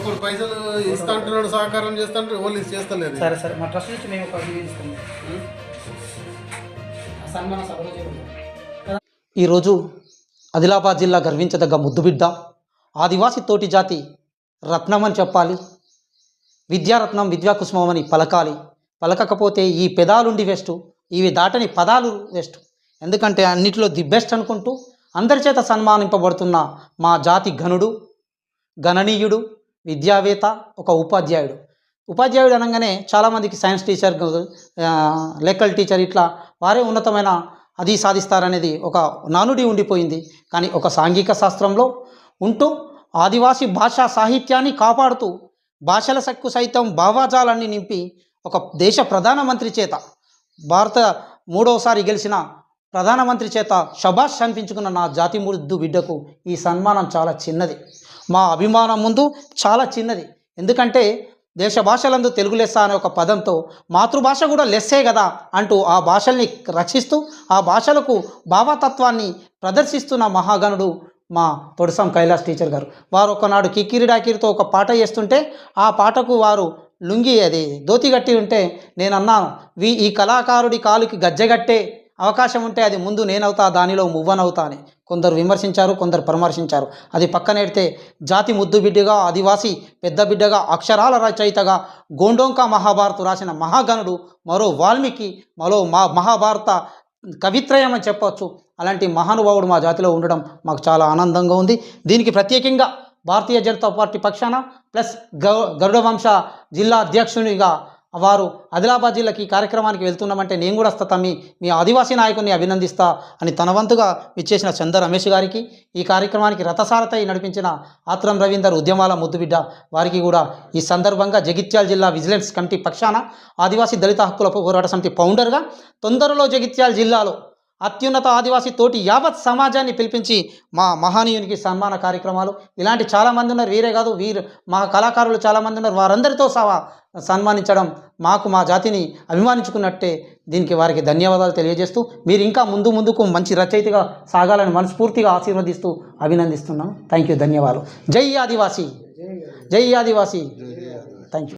ఒకరు పైసలు ఇస్తా అంటున్నాడు సహకారం చేస్తా అంటే వాళ్ళు చేస్తలేదు సరే సరే మా ట్రస్ట్ నుంచి మేము ఒక వీడియో ఇస్తాము ఆ సన్మాన సభలో చేరుకుంటాం ఈరోజు ఆదిలాబాద్ జిల్లా గర్వించదగ్గ ముద్దుబిడ్డ ఆదివాసి తోటి జాతి రత్నం అని చెప్పాలి. విద్యారత్నం విద్యాకుసుమం అని పలకాలి. పలకకపోతే ఈ పెదాలుండి వేస్ట్ ఇవి దాటని పదాలు వేస్ట్. ఎందుకంటే అన్నిటిలో ది బెస్ట్ అనుకుంటూ అందరి చేత సన్మానింపబడుతున్న మా జాతి ఘనుడు గణనీయుడు విద్యావేత్త ఒక ఉపాధ్యాయుడు. ఉపాధ్యాయుడు అనగానే చాలామందికి సైన్స్ టీచర్ లెక్కల టీచర్ ఇట్లా వారే ఉన్నతమైన అది సాధిస్తారనేది ఒక నానుడి ఉండిపోయింది. కానీ ఒక సాంఘిక శాస్త్రంలో ఉంటూ ఆదివాసి భాషా సాహిత్యాన్ని కాపాడుతూ భాషల సక్కు సైతం భావాజాలాన్ని నింపి ఒక దేశ ప్రధానమంత్రి చేత భారత మూడవసారి గెలిచిన ప్రధానమంత్రి చేత షబాష్ అనిపించుకున్న నా జాతి ముద్దు బిడ్డకు ఈ సన్మానం చాలా చిన్నది. మా అభిమానం ముందు చాలా చిన్నది. ఎందుకంటే దేశ భాషలందు తెలుగు లెస్స అనే ఒక పదంతో మాతృభాష కూడా లెస్సే కదా అంటూ ఆ భాషల్ని రచిస్తూ ఆ భాషలకు భావతత్వాన్ని ప్రదర్శిస్తున్న మహాగణుడు మా పొడుసం కైలాస్ టీచర్ గారు. వారు ఒకనాడు కిక్కిరిడాకిరితో ఒక పాట చేస్తుంటే ఆ పాటకు వారు లుంగి అది దోతి కట్టి ఉంటే నేను అన్నాను వీ ఈ కళాకారుడి కాలుకి గజ్జెగట్టే అవకాశం ఉంటే అది ముందు నేనవుతా దానిలో మువ్వనవుతా అని కొందరు విమర్శించారు కొందరు పరామర్శించారు. అది పక్కనెడితే జాతి ముద్దు బిడ్డగా ఆదివాసి పెద్ద బిడ్డగా అక్షరాల రచయితగా గోండోంకా మహాభారత రాసిన మహాగణుడు మరో వాల్మీకి మరో మా మహాభారత కవిత్రయం అని చెప్పవచ్చు అలాంటి మహానుభావుడు మా జాతిలో ఉండడం మాకు చాలా ఆనందంగా ఉంది. దీనికి ప్రత్యేకంగా భారతీయ జనతా పార్టీ పక్షాన ప్లస్ గౌ గరుడవంశ జిల్లా అధ్యక్షునిగా వారు ఆదిలాబాద్ జిల్లాకి కార్యక్రమానికి వెళ్తున్నామంటే నేను కూడా వస్తా తమ్మి. మీ ఆదివాసీ నాయకుని అభినందిస్తా అని తన వంతుగా ఇచ్చేసిన చంద రమేష్ గారికి ఈ కార్యక్రమానికి రథసారథై నడిపించిన ఆత్రం రవీందర్ ఉద్యమాల ముద్దుబిడ్డ వారికి కూడా ఈ సందర్భంగా జగిత్యాల జిల్లా విజిలెన్స్ కమిటీ పక్షాన ఆదివాసీ దళిత హక్కుల పోరాట సమితి ఫౌండర్గా తొందరలో జగిత్యాల జిల్లాలో అత్యున్నత ఆదివాసీ తోటి యావత్ సమాజాన్ని పిలిపించి మా మహానీయునికి సన్మాన కార్యక్రమాలు. ఇలాంటి చాలామంది ఉన్నారు వీరే కాదు వీరు మా కళాకారులు చాలామంది ఉన్నారు వారందరితో సహా సన్మానించడం మాకు మా జాతిని అభిమానించుకున్నట్టే దీనికి వారికి ధన్యవాదాలు తెలియజేస్తూ మీరు ఇంకా ముందు ముందుకు మంచి రచయితగా సాగాలని మనస్ఫూర్తిగా ఆశీర్వదిస్తూ అభినందిస్తున్నాం థ్యాంక్ యూ ధన్యవాదాలు. జై ఆదివాసీ. జై ఆదివాసీ. Thank you.